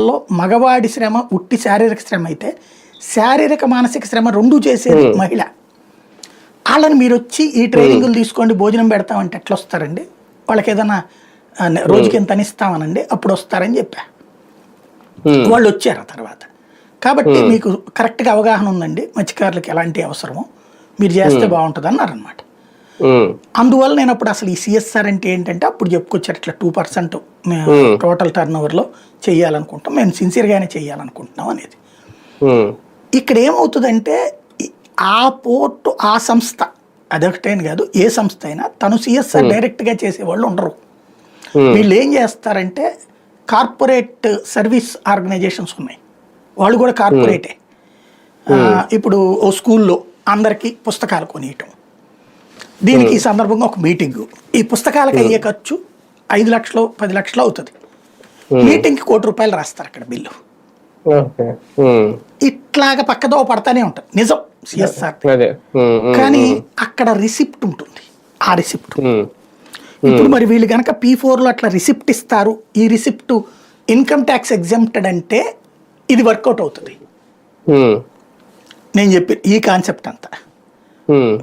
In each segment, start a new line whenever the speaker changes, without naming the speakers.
లో మగవాడి శ్రమ ఉట్టి శారీరక శ్రమ అయితే శారీరక మానసిక శ్రమ రెండు చేసేది మహిళ. వాళ్ళని మీరు వచ్చి ఈ ట్రైనింగ్లు తీసుకోండి భోజనం పెడతామంటే ఎట్లా వస్తారండి వాళ్ళకి ఏదైనా రోజుకి ఎంత ఇస్తామనండి అప్పుడు వస్తారని చెప్పా. వాళ్ళు వచ్చారు ఆ తర్వాత. కాబట్టి మీకు కరెక్ట్గా అవగాహన ఉందండి. మత్స్యకారులకు ఎలాంటి అవసరమో. మీరు చేస్తే బాగుంటుంది అన్నారు అనమాట
ఉమ్,
అందువల్ల నేను అప్పుడు అసలు ఈ సిఎస్ఆర్ అంటే ఏంటంటే అప్పుడు చెప్పుకొచ్చారు ఇట్లా టూ పర్సెంట్ టోటల్ టర్న్ ఓవర్లో చేయాలనుకుంటాం. మేము సిన్సియర్గానే చేయాలనుకుంటున్నాం అనేది.
ఉమ్,
ఇక్కడ ఏమవుతుందంటే ఆ పోర్టు ఆ సంస్థ అదొకటేని కాదు ఏ సంస్థ అయినా తను సిఎస్ఆర్ డైరెక్ట్గా చేసేవాళ్ళు ఉండరు.
Hmm.
వీళ్ళు ఏం చేస్తారంటే కార్పొరేట్ సర్వీస్ ఆర్గనైజేషన్స్ ఉన్నాయి. వాళ్ళు కూడా కార్పొరేటే. ఇప్పుడు ఓ స్కూల్లో అందరికీ పుస్తకాలు కొనియటం. దీనికి ఈ సందర్భంగా ఒక మీటింగ్. ఈ పుస్తకాలకు అయ్యే ఖర్చు ఐదు లక్షలు పది లక్షలు అవుతుంది. మీటింగ్కి కోటి రూపాయలు రాస్తారు అక్కడ బిల్లు. ఇట్లాగా పక్కదో పడతానే ఉంటుంది. నిజం. సిఎస్ఆర్ కానీ అక్కడ రిసిప్ట్ ఉంటుంది. ఆ రిసిప్ట్. ఇప్పుడు మరి వీళ్ళు కనుక పీ ఫోర్లో అట్లా రిసిప్ట్ ఇస్తారు. ఈ రిసిప్ట్ ఇన్కమ్ ట్యాక్స్ ఎగ్జామ్టెడ్ అంటే ఇది వర్కౌట్ అవుతుంది. నేను చెప్పి ఈ కాన్సెప్ట్ అంతా.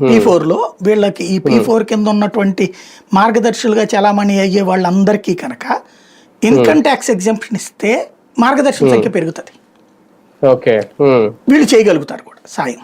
పీ ఫోర్లో వీళ్ళకి ఈ పీ ఫోర్ కింద ఉన్నటువంటి మార్గదర్శులుగా చలామణి అయ్యే వాళ్ళందరికీ కనుక ఇన్కమ్ ట్యాక్స్ ఎగ్జామ్షన్ ఇస్తే మార్గదర్శుల సంఖ్య పెరుగుతుంది. వీళ్ళు చేయగలుగుతారు కూడా సాయం.